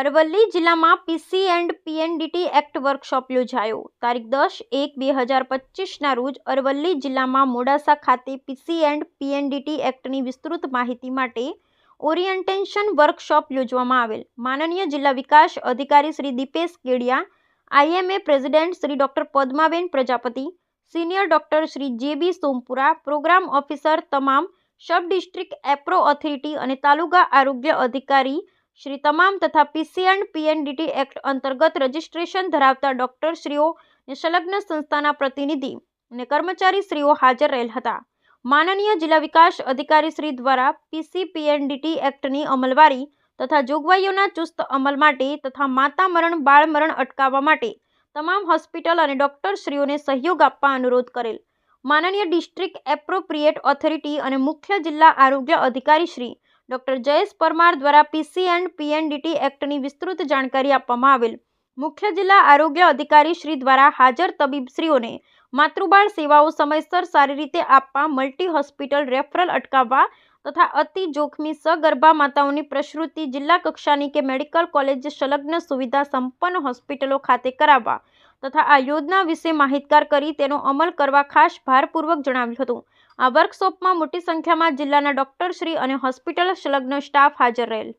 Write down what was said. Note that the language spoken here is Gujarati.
અરવલ્લી જિલ્લામાં PC and PNDT act workshop યોજાયો. તારીખ દસ એક બે હજાર પચીસના રોજ અરવલ્લી જિલ્લામાં મોડાસા ખાતે પીસી એન્ડ પીએનડીટી એક્ટની વિસ્તૃત માહિતી માટે ઓરિએન્ટેશન વર્કશોપ યોજવામાં આવેલ. માનનીય જિલ્લા વિકાસ અધિકારી Shri Dipesh Kedia IMA president Shri doctor Padmaben Prajapati, senior doctor Shri J B Sompura, programme officer તમામ સબ ડિસ્ટ્રિક્ટ એપ્રો ઓથોરિટી અને તાલુકા આરોગ્ય અધિકારી શ્રી તમામ તથા પીસી એન્ડ પીએનડીટી એક્ટ અંતર્ગત રજિસ્ટ્રેશન ધરાવતા ડોક્ટરશ્રીઓ ને સંલગ્ન સંસ્થાના પ્રતિનિધિ અને કર્મચારીશ્રીઓ હાજર રહેલ હતા. માનનીય જિલ્લા વિકાસ અધિકારી શ્રી દ્વારા પીસી પીએનડીટી એક્ટની અમલવારી તથા જોગવાઈઓના ચુસ્ત અમલ માટે તથા માતા મરણ, બાળ મરણ અટકાવવા માટે તમામ હોસ્પિટલ અને ડોક્ટરશ્રીઓને સહયોગ આપવા અનુરોધ કરેલ. માનનીય ડિસ્ટ્રિક્ટ એપ્રોપ્રિએટ ઓથોરિટી અને મુખ્ય જિલ્લા આરોગ્ય અધિકારી શ્રી ડોક્ટર જયેશ પરમાર દ્વારા પીસી એન્ડ પીએનડીટી એક્ટની વિસ્તૃત જાણકારી આપવામાં આવેલ. મુખ્ય જિલ્લા આરોગ્ય અધિકારી શ્રી દ્વારા હાજર તબીબશ્રીઓને માતૃબાળ સેવાઓ સમયસર સારી રીતે આપવા મલ્ટી હોસ્પિટલ રેફરલ અટકાવવા તથા અતિ જોખમી સગર્ભા માતાઓની પ્રસૃતિ જિલ્લા કક્ષાની કે મેડિકલ કોલેજ સંલગ્ન સુવિધા સંપન્ન હોસ્પિટલો ખાતે કરાવવા તથા આ યોજના વિશે માહિતગાર કરી તેનો અમલ કરવા ખાસ ભારપૂર્વક જણાવ્યું હતું. આ વર્કશોપમાં મોટી સંખ્યામાં જિલ્લાના ડોક્ટરશ્રી અને હોસ્પિટલ સંલગ્ન સ્ટાફ હાજર રહેલ.